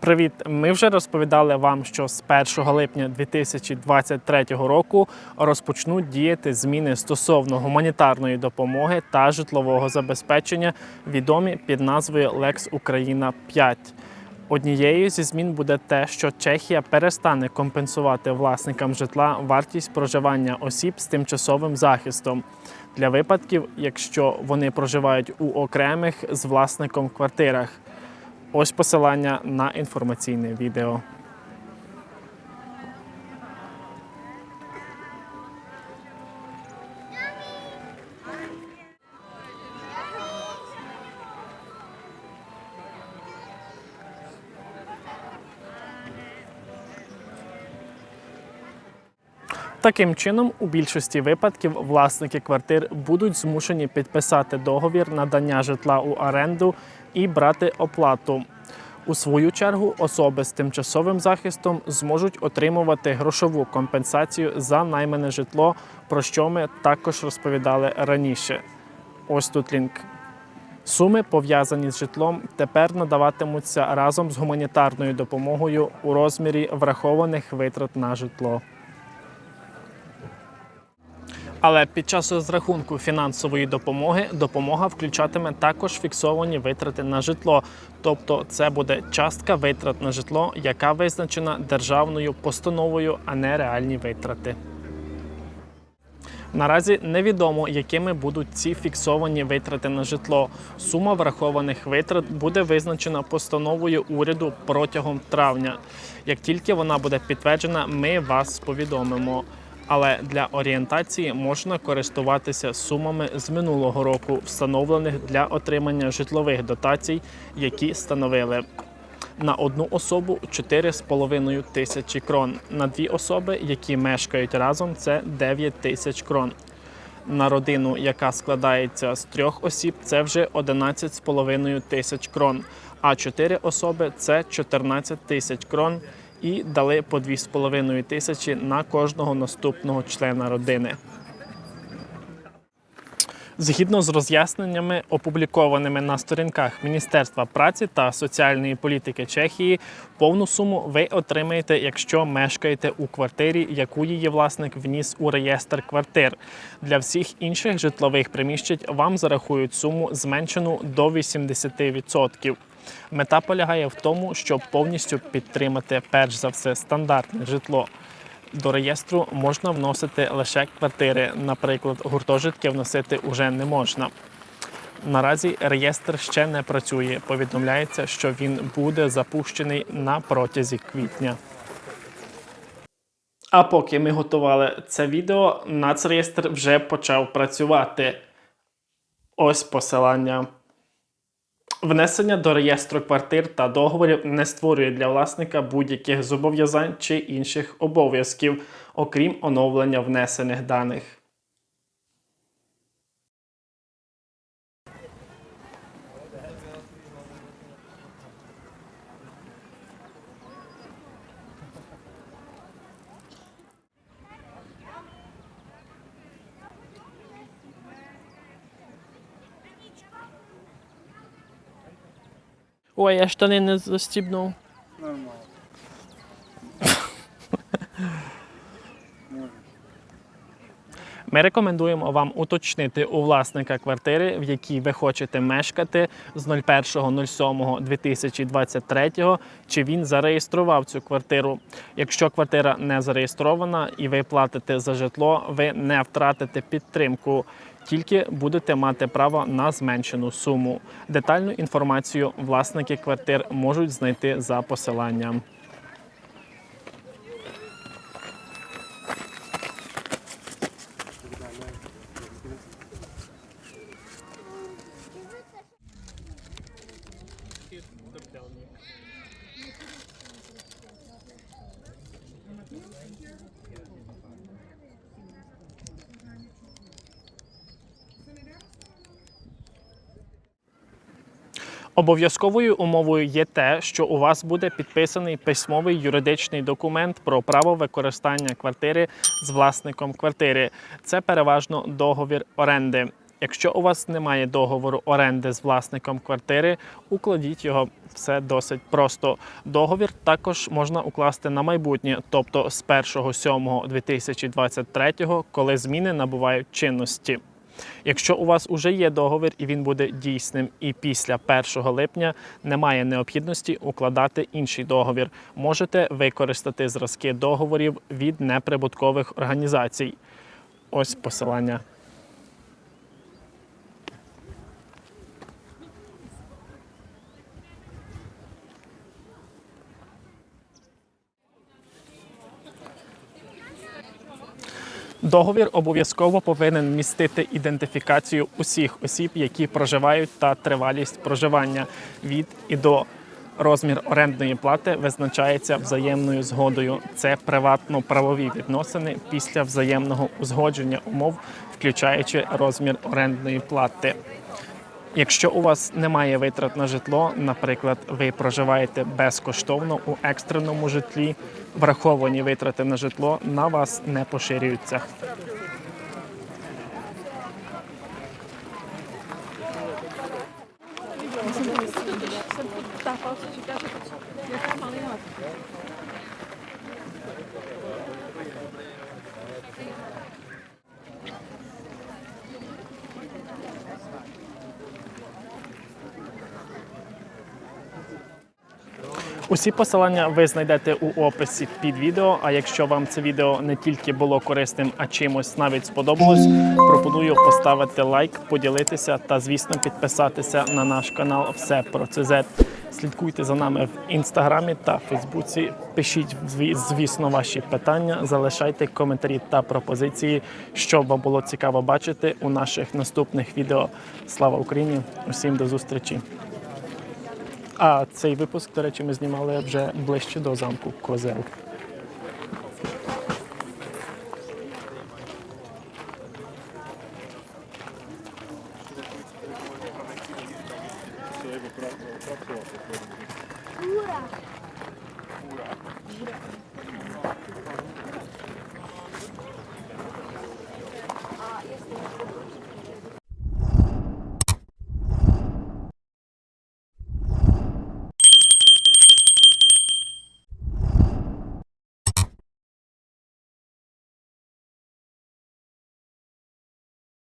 Привіт! Ми вже розповідали вам, що з 1 липня 2023 року розпочнуть діяти зміни стосовно гуманітарної допомоги та житлового забезпечення, відомі під назвою Lex Україна 5. Однією зі змін буде те, що Чехія перестане компенсувати власникам житла вартість проживання осіб з тимчасовим захистом для випадків, якщо вони проживають у окремих з власником квартирах. Ось посилання на інформаційне відео. Таким чином, у більшості випадків власники квартир будуть змушені підписати договір надання житла у оренду і брати оплату. У свою чергу особи з тимчасовим захистом зможуть отримувати грошову компенсацію за наймане житло, про що ми також розповідали раніше. Ось тут лінк. Суми, пов'язані з житлом, тепер надаватимуться разом з гуманітарною допомогою у розмірі врахованих витрат на житло. Але під час розрахунку фінансової допомоги допомога включатиме також фіксовані витрати на житло, тобто це буде частка витрат на житло, яка визначена державною постановою, а не реальні витрати. Наразі невідомо, якими будуть ці фіксовані витрати на житло. Сума врахованих витрат буде визначена постановою уряду протягом травня. Як тільки вона буде підтверджена, ми вас повідомимо. Але для орієнтації можна користуватися сумами з минулого року, встановлених для отримання житлових дотацій, які становили на одну особу 4,5 тисячі крон, на дві особи, які мешкають разом, це 9 тисяч крон. На родину, яка складається з трьох осіб, це вже 11,5 тисяч крон, а чотири особи це 14 тисяч крон і дали по 2,5 тисячі на кожного наступного члена родини. Згідно з роз'ясненнями, опублікованими на сторінках Міністерства праці та соціальної політики Чехії, повну суму ви отримаєте, якщо мешкаєте у квартирі, яку її власник вніс у реєстр квартир. Для всіх інших житлових приміщень вам зарахують суму зменшену до 80%. Мета полягає в тому, щоб повністю підтримати перш за все стандартне житло. До реєстру можна вносити лише квартири, наприклад, гуртожитки вносити уже не можна. Наразі реєстр ще не працює. Повідомляється, що він буде запущений на протязі квітня. А поки ми готували це відео, нацреєстр вже почав працювати. Ось посилання. Внесення до реєстру квартир та договорів не створює для власника будь-яких зобов'язань чи інших обов'язків, окрім оновлення внесених даних. Ой, я штани не застібнув. Ми рекомендуємо вам уточнити у власника квартири, в якій ви хочете мешкати з 01.07.2023, чи він зареєстрував цю квартиру. Якщо квартира не зареєстрована і ви платите за житло, ви не втратите підтримку. Тільки будете мати право на зменшену суму. Детальну інформацію власники квартир можуть знайти за посиланням. Обов'язковою умовою є те, що у вас буде підписаний письмовий юридичний документ про право використання квартири з власником квартири. Це переважно договір оренди. Якщо у вас немає договору оренди з власником квартири, укладіть його. Все досить просто. Договір також можна укласти на майбутнє, тобто з 1.7.2023, коли зміни набувають чинності. Якщо у вас уже є договір і він буде дійсним, і після 1 липня немає необхідності укладати інший договір, можете використати зразки договорів від неприбуткових організацій. Ось посилання. Договір обов'язково повинен містити ідентифікацію усіх осіб, які проживають, та тривалість проживання від і до. Розмір орендної плати визначається взаємною згодою. Це приватно-правові відносини після взаємного узгодження умов, включаючи розмір орендної плати. Якщо у вас немає витрат на житло, наприклад, ви проживаєте безкоштовно у екстреному житлі, враховані витрати на житло на вас не поширюються. Усі посилання ви знайдете у описі під відео. А якщо вам це відео не тільки було корисним, а чимось навіть сподобалось, пропоную поставити лайк, поділитися та, звісно, підписатися на наш канал Все про ЦЗ. Слідкуйте за нами в інстаграмі та Фейсбуці. Пишіть, звісно, ваші питання, залишайте коментарі та пропозиції, що вам було цікаво бачити у наших наступних відео. Слава Україні! Усім до зустрічі! А цей випуск, до речі, ми знімали вже ближче до замку Козел. Ura.